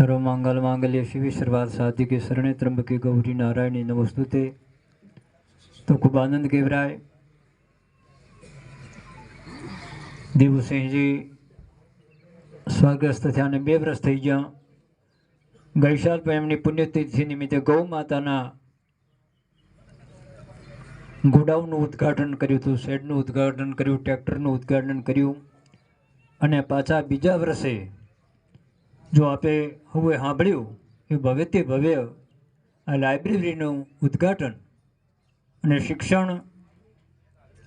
સર્વ મંગલ માંગલ્ય શિવી સર્વાર્થ સાધિકે શરણે ત્રંબકે ગૌરી નારાયણી નમસ્તુતે તો ખૂબ આનંદ કેવરાય. દેવુસિંહજી સ્વર્ગસ્થ થયા અને બે વર્ષ થઈ ગયા. ગઈ પણ એમની પુણ્યતિથિ નિમિત્તે ગૌ માતાના ગોડાઉનનું ઉદ્ઘાટન કર્યું હતું, શેડનું ઉદ્ઘાટન કર્યું, ટ્રેક્ટરનું ઉદ્ઘાટન કર્યું. અને પાછા બીજા વર્ષે જો આપે હવે સાંભળ્યું એ ભવ્યથી ભવ્ય આ લાઇબ્રેરીનું ઉદ્ઘાટન અને શિક્ષણ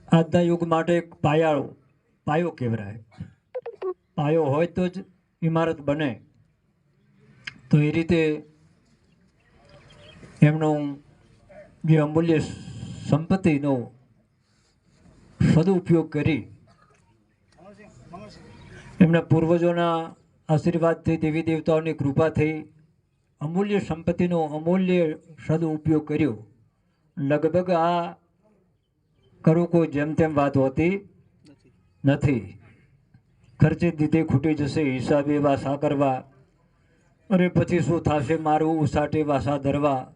આજના યુગ માટે એક પાયાળો, પાયો કહેવાય. પાયો હોય તો જ ઇમારત બને. તો એ રીતે એમનું જે અમૂલ્ય સંપત્તિનો સદુપયોગ કરી એમના પૂર્વજોના આશીર્વાદથી દેવી દેવતાઓની કૃપાથી અમૂલ્ય સંપત્તિનો અમૂલ્ય સદઉપયોગ કર્યો. લગભગ આ કરવું કોઈ જેમ તેમ વાત હોતી નથી. ખર્ચે દીધે ખૂટી જશે, હિસાબે વાસા કરવા. અરે પછી શું થશે મારું ઉસાટે વાસા ધરવા?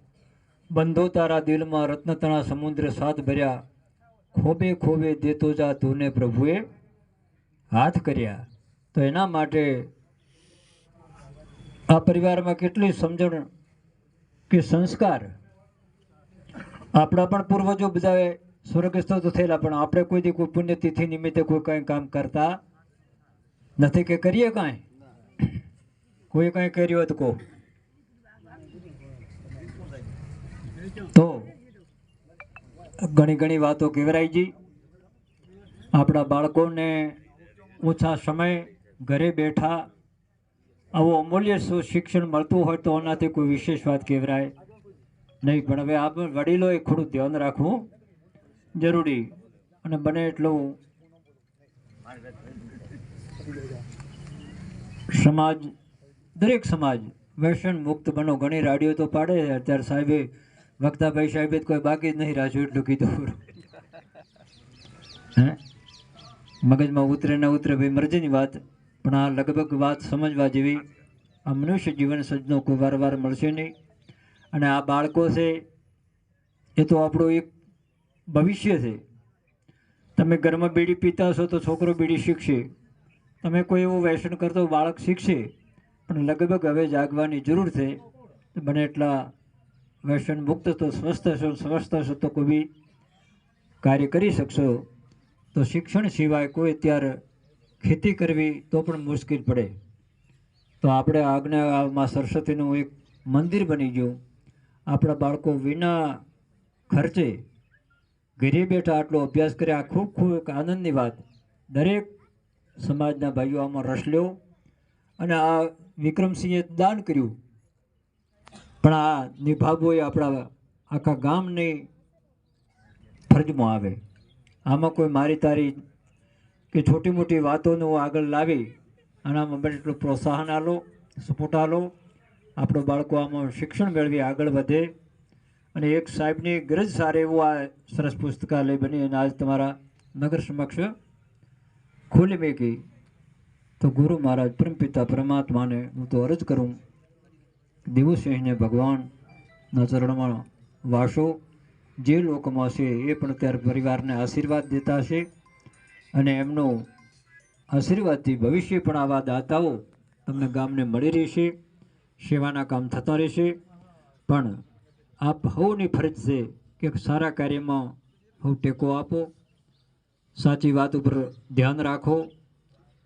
બંધો તારા દિલમાં રત્નતણા સમુદ્ર સાથ ભર્યા. ખોબે ખોબે દેતો જા તુને પ્રભુએ હાથ કર્યા. તો એના માટે આ પરિવારમાં કેટલી સમજણ કે સંસ્કાર આપણા પણ પૂર્વજો બધાએ સ્વર્ગસ્થ તો થયેલા, પણ આપણે કોઈ કોઈ પુણ્યતિથિ નિમિત્તે કોઈ કંઈ કામ કરતા નથી કે કરીએ કાંઈ? કોઈ કાંઈ કર્યું હોય તો કહો. તો ઘણી ઘણી વાતો કહેવરાયજી આપણા બાળકોને ઓછા સમય ઘરે બેઠા આવું અમૂલ્ય શિક્ષણ મળતું હોય તો આનાથી કોઈ વિશેષ વાત કહેવરાય નહીં. પણ હવે આ વડીલોએ થોડું ધ્યાન રાખવું જરૂરી અને બને એટલું સમાજ, દરેક સમાજ વ્યસન મુક્ત બનો. ઘણી રાડીઓ તો પાડે છે. અત્યારે સાહેબે, વક્તાભાઈ સાહેબે કોઈ બાકી જ નહીં રાખ્યું એટલું કીધું હે? મગજમાં ઉતરે ન ઉતરે, ભાઈ મરજીની વાત પણ આ લગભગ વાત સમજવા જેવી આ મનુષ્ય જીવન સજનો કોઈ વાર વાર મળશે નહીં. અને આ બાળકો છે, એ તો આપણું એક ભવિષ્ય છે. તમે ઘરમાં બીડી પીતા હશો તો છોકરો બીડી શીખશે. તમે કોઈ એવું વ્યસન કરતો બાળક શીખશે. પણ લગભગ હવે જાગવાની જરૂર છે. બને એટલા વ્યસન મુક્ત તો સ્વસ્થ હશો સ્વસ્થ હશો તો કોઈ કાર્ય કરી શકશો. તો શિક્ષણ સિવાય કોઈ અત્યારે ખેતી કરવી તો પણ મુશ્કેલ પડે. તો આપણે આજ્ઞામાં સરસ્વતીનું એક મંદિર બની ગયું. આપણા બાળકો વિના ખર્ચે ઘરે બેઠા આટલો અભ્યાસ કર્યા ખૂબ ખૂબ એક આનંદની વાત. દરેક સમાજના ભાઈઓ આમાં રસ લ્યો અને આ વિક્રમસિંહે દાન કર્યું. પણ આ નિભાવવું એ આપણા આખા ગામની ફરજમાં આવે. આમાં કોઈ મારી તારી કે છોટી મોટી વાતોનું આગળ લાવી અને આમાં બને એટલું પ્રોત્સાહન આલો સપોર્ટ આલો. આપણો બાળકો આમાં શિક્ષણ મેળવી આગળ વધે. અને એક સાહેબની ગરજ સારે એવું આ સરસ પુસ્તકાલય બની અને આજ તમારા નગર સમક્ષ ખોલી મેકી. તો ગુરુ મહારાજ, પરમપિતા પરમાત્માને હું તો અરજ કરું દેવુસિંહને ભગવાનના ચરણમાં વાસો. જે લોકોમાં છે એ પણ ત્યારે પરિવારને આશીર્વાદ દેતા છે અને એમનું આશીર્વાદથી ભવિષ્ય પણ આવા દાતાઓ તમને ગામને મળી રહેશે, સેવાના કામ થતા રહેશે. પણ આપ હવની ફરજ છે કે સારા કાર્યમાં હવ ટેકો આપો. સાચી વાત ઉપર ધ્યાન રાખો.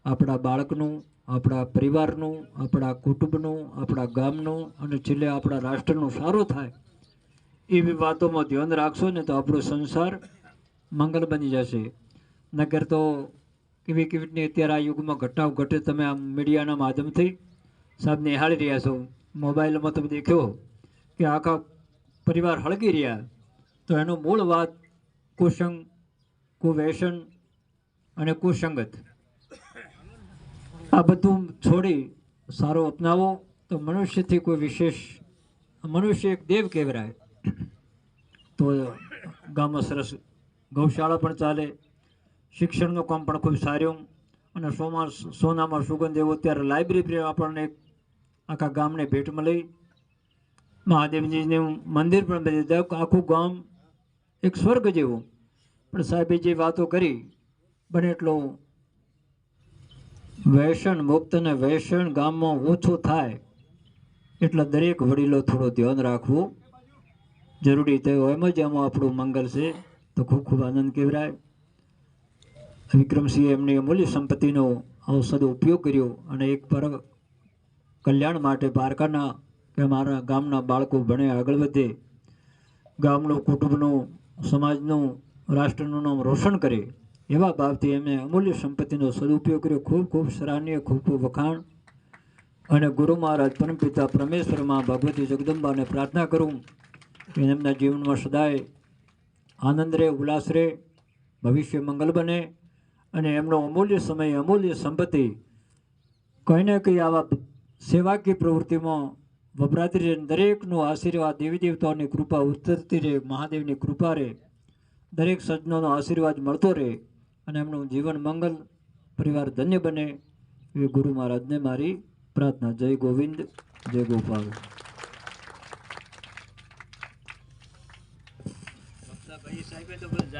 આપણા બાળકનું, આપણા પરિવારનું, આપણા કુટુંબનું, આપણા ગામનું અને છેલ્લે આપણા રાષ્ટ્રનું સારું થાય એવી વાતોમાં ધ્યાન રાખશો ને તો આપણો સંસાર મંગલ બની જશે. નગર તો કેવી કેવી અત્યારે આ યુગમાં ઘટનાઓ ઘટે તમે આ મીડિયાના માધ્યમથી સાહેબ નિહાળી રહ્યા છો. મોબાઈલમાં તમે દેખ્યો કે આખા પરિવાર હળગી રહ્યા. તો એનો મૂળ વાત કુસંગ કુવ્યસન અને કુસંગત. આ બધું છોડી સારો અપનાવો તો મનુષ્યથી કોઈ વિશેષ, મનુષ્ય એક દેવ કહેવરાય તો ગામમાં સરસ ગૌશાળા પણ ચાલે. શિક્ષણનું કામ પણ ખૂબ સારું. અને સોમાં સોનામાં સુગંધ એવો ત્યારે લાઇબ્રેરી આપણને આખા ગામને ભેટમાં લઈ મહાદેવજીનું મંદિર પણ બની દીધું આખું ગામ એક સ્વર્ગ જેવું. પણ સાહેબે જે વાતો કરી, બને એટલો વ્યસન મુક્ત અને વ્યસન ગામમાં ઓછું થાય એટલે દરેક વડીલો થોડું ધ્યાન રાખવું જરૂરી થયું. એમ જ એમાં આપણું મંગલ છે. તો ખૂબ ખૂબ આનંદ કહેવાય વિક્રમસિંહે એમની અમૂલ્ય સંપત્તિનો આવો ઉપયોગ કર્યો અને એક પર કલ્યાણ માટે પારકાના કે મારા ગામના બાળકો ભણે આગળ વધે. ગામનું, કુટુંબનું, સમાજનું, રાષ્ટ્રનું નામ રોશન કરે. એવા ભાવથી એમણે અમૂલ્ય સંપત્તિનો સદુપયોગ કર્યો. ખૂબ ખૂબ સરાહનીય, ખૂબ ખૂબ વખાણ અને ગુરુ મહારાજ પરમપિતા પરમેશ્વરમાં ભગવતી જગદંબાને પ્રાર્થના કરું. કે એમના જીવનમાં સદાય આનંદ રહે, ઉલ્લાસ રહે, ભવિષ્ય મંગલ બને. અને એમનો અમૂલ્ય સમય, અમૂલ્ય સંપત્તિ કંઈ ને કંઈ આવા સેવાકીય પ્રવૃત્તિમાં વપરાતી રહે દરેકનો આશીર્વાદ દેવી દેવતાઓની કૃપા ઉતરતી રહે, મહાદેવની કૃપા રહે, દરેક સજ્જનોનો આશીર્વાદ મળતો રહે અને એમનું જીવન મંગલ, પરિવાર ધન્ય બને એ ગુરુ મહારાજને મારી પ્રાર્થના. જય ગોવિંદ, જય ગોપાલ.